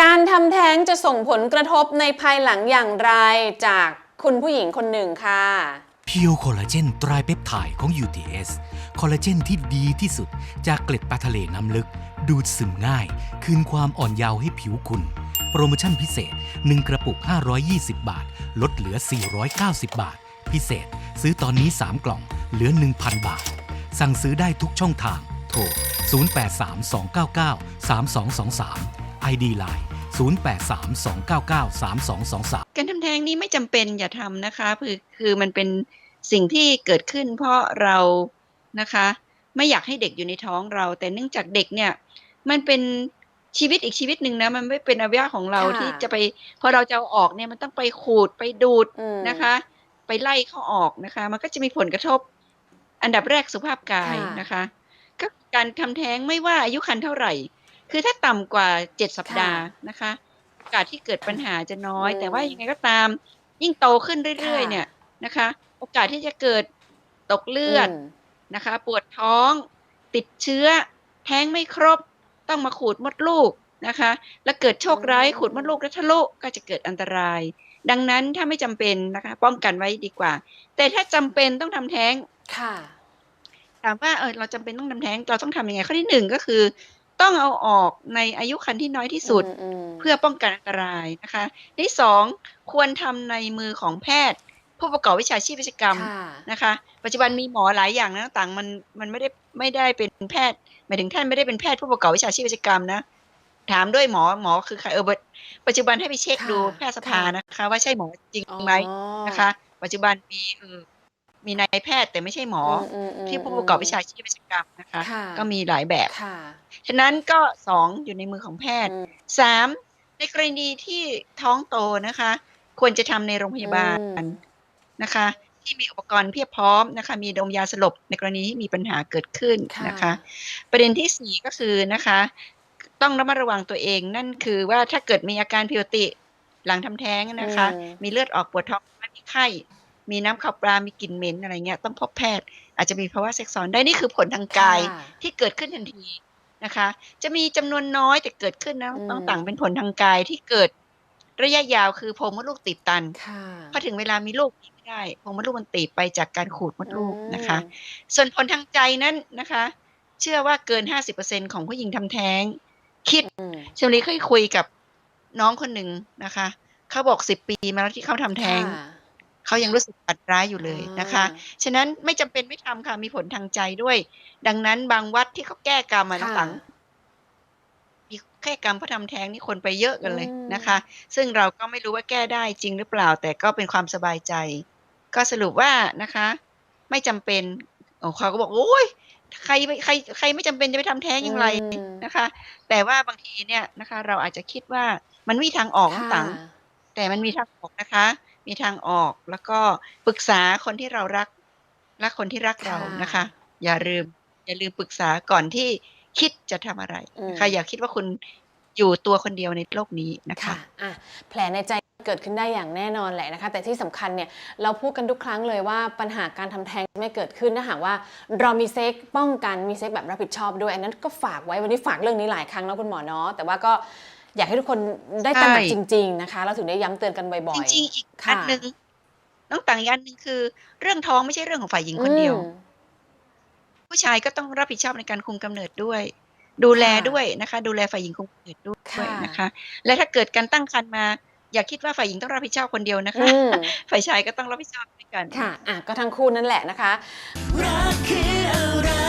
การทำแท้งจะส่งผลกระทบในภายหลังอย่างไรจากคุณผู้หญิงคนหนึ่งค่ะ เพียวคอลลาเจนตรายเปปไทด์ของ UTS คอลลาเจนที่ดีที่สุดจากเกล็ดปลาทะเลน้ำลึก ดูดซึมง่าย คืนความอ่อนเยาว์ให้ผิวคุณ โปรโมชั่นพิเศษ 1 กระปุก 520 บาท ลดเหลือ 490 บาท พิเศษ ซื้อตอนนี้ 3 กล่อง เหลือ 1,000 บาท สั่งซื้อได้ทุกช่องทาง โทร 0832993223 ID Line 0832993223 การทำแท้งนี้ไม่จำเป็นอย่าทำนะคะ คือคือมันเป็นสิ่งที่เกิดขึ้นเพราะเรานะคะ ไม่อยากให้เด็กอยู่ในท้องเรา แต่เนื่องจากเด็กเนี่ยมันเป็นชีวิตอีกชีวิตหนึ่งนะมันไม่เป็นอวัยวะของเราค่ะ ที่จะไปพอเราจะเอาออกเนี่ยมันต้องไปขูดไปดูดอืม นะคะ ไปไล่เขาออกนะคะ มันก็จะมีผลกระทบ อันดับแรกสุขภาพกายค่ะ นะคะ ก็การทำแท้งไม่ว่าอายุครรภ์เท่าไหร่ คือถ้าต่ำกว่าเจ็ดสัปดาห์นะคะโอกาสที่เกิดปัญหาจะน้อยอืมแต่ว่ายังไงก็ตาม ยิ่งโตขึ้นเรื่อยๆค่ะเนี่ยนะคะ โอกาสที่จะเกิดตกเลือดมนะคะ ปวดท้อง ติดเชื้อ แท้งไม่ครบ ต้องมาขูดมดลูกนะคะ แล้วเกิดโชคร้ายอืมขูดมดลูกแล้วทะลุก็จะเกิดอันตราย ดังนั้นถ้าไม่จำเป็นนะคะ ป้องกันไว้ดีกว่า แต่ถ้าจำเป็นต้องทำแท้งค่ะถามว่าเออเราจำเป็นต้องทำแท้งเราต้องทำยังไงข้อที่หนึ่งก็คือ ต้องเอาออกในอายุครรภ์ที่น้อยที่สุดอืมเพื่อป้องกันอันตรายนะคะที่สองควรทำในมือของแพทย์ ผู้ประกอบวิชาชีพเวชกรรมค่ะนะคะ ปัจจุบันมีหมอหลายอย่างนะต่างมันมันไม่ได้ไม่ได้เป็นแพทย์หมายถึงท่านไม่ได้เป็นแพทย์ผู้ประกอบวิชาชีพเวชกรรมนะถามด้วยหมอหมอคือใครเออปัจปัจจุบันให้ไปเช็คค่ะดูแพทยสภาค่ะนะคะ ว่าใช่หมอจริงอ๋อไหมนะคะ ปัจจุบันมีเออ มีนายแพทย์แต่ไม่ใช่หมออมอืมที่ผู้ประกอบวิชาชีพเวชกรรมนะคะค่ะก็มีหลายแบบค่ะฉะนั้นก็สองอยู่ในมือของแพทย์อืมสามในกรณีที่ท้องโตนะคะ ควรจะทำในโรงพยาบาลอืมนะคะ ที่มีอุปกรณ์เพียบพร้อมนะคะ มีดมยาสลบในกรณีที่มีปัญหาเกิดขึ้นค่ะนะคะ ประเด็นที่สี่ก็คือนะคะ ต้องระมัดระวังตัวเองนั่นคือว่าถ้าเกิดมีอาการผิดปกติหลังทำแท้งนะคะอืมมีเลือดออกปวดท้องมีไข้ มีน้ำขับปลา มีกลิ่นเหม็นอะไรเงี้ยต้องพบแพทย์ อาจจะมีภาวะแทรกซ้อนได้นี่คือผลทางกายค่ะที่เกิดขึ้นทันทีนะคะ จะมีจำนวนน้อยแต่เกิดขึ้นนะอืมต้องต่างเป็นผลทางกายที่เกิดระยะยาวคือโพรงมดลูกตีบตันค่ะพอถึงเวลามีลูกมีไม่ได้โพรงมดลูกมันตีบไปจากการขูดมดลูกนะคะอืมส่วนผลทางใจนั้นนะคะ เชื่อว่าเกิน50%ของผู้หญิงทำแท้ง คิดอืมเชลลีเคยคุยกับน้องคนหนึ่งนะคะ เขาบอกสิบปีมาแล้วที่เขาทำแท้งค่ะ เขายังรู้สึกปัดร้ายอยู่เลยนะคะอ่าฉะนั้นไม่จำเป็นไม่ทำค่ะมีผลทางใจด้วย ดังนั้นบางวัดที่เขาแก้กรรมอะนะค่ะตังมีแก้กรรมเพราะทำแท้งนี่คนไปเยอะกันเลยอืมนะคะ ซึ่งเราก็ไม่รู้ว่าแก้ได้จริงหรือเปล่า แต่ก็เป็นความสบายใจ ก็สรุปว่านะคะ ไม่จำเป็นโอ้เขาก็บอกโอ้ยใครไปใครใครไม่จำเป็นจะไปทำแท้งอย่างไรอืมนะคะ แต่ว่าบางทีเนี่ยนะคะ เราอาจจะคิดว่ามันมีทางออกน้องตังค่ะแต่มันมีทางออกนะคะ มีทางออกแล้วก็ปรึกษาคนที่เรารักและคนที่รักเราค่ะนะคะ อย่าลืม อย่าลืมปรึกษาก่อนที่คิดจะทำอะไรนะคะอืมอย่าคิดว่าคุณอยู่ตัวคนเดียวในโลกนี้นะคะค่ะอะแผลในใจเกิดขึ้นได้อย่างแน่นอนแหละนะคะ แต่ที่สำคัญเนี่ยเราพูดกันทุกครั้งเลยว่าปัญหาการทำแท้งไม่เกิดขึ้นถ้าหากว่าเรามีเซ็กป้องกันมีเซ็กแบบรับผิดชอบด้วยอันนั้นก็ฝากไว้วันนี้ฝากเรื่องนี้หลายครั้งแล้วคุณหมอเนาะแต่ว่าก็ อยากให้ทุกคนได้ตระหนักใช่จริง ๆ นะคะ เราถึงได้ย้ำเตือนกันบ่จอยริงๆอีกค่ะอันหนึ่งน้องต่างอีกอันหนึ่งคือ เรื่องท้องไม่ใช่เรื่องของฝ่ายหญิงคนเดียวอืมผู้ชายก็ต้องรับผิดชอบในการคุมกำเนิดด้วย ดูแลค่ะด้วยนะคะ ดูแลฝ่ายหญิงคุมกำเนิดด้วยค่ะนะคะ และถ้าเกิดการตั้งครรภ์มาอย่าคิดว่าฝ่ายหญิงต้องรับผิดชอบคนเดียวนะคะอืมฝ่ายชายก็ต้องรับผิดชอบด้วยกัน ค่ะ อะ ก็ทั้งคู่นั่นแหละนะคะรักคืออะไร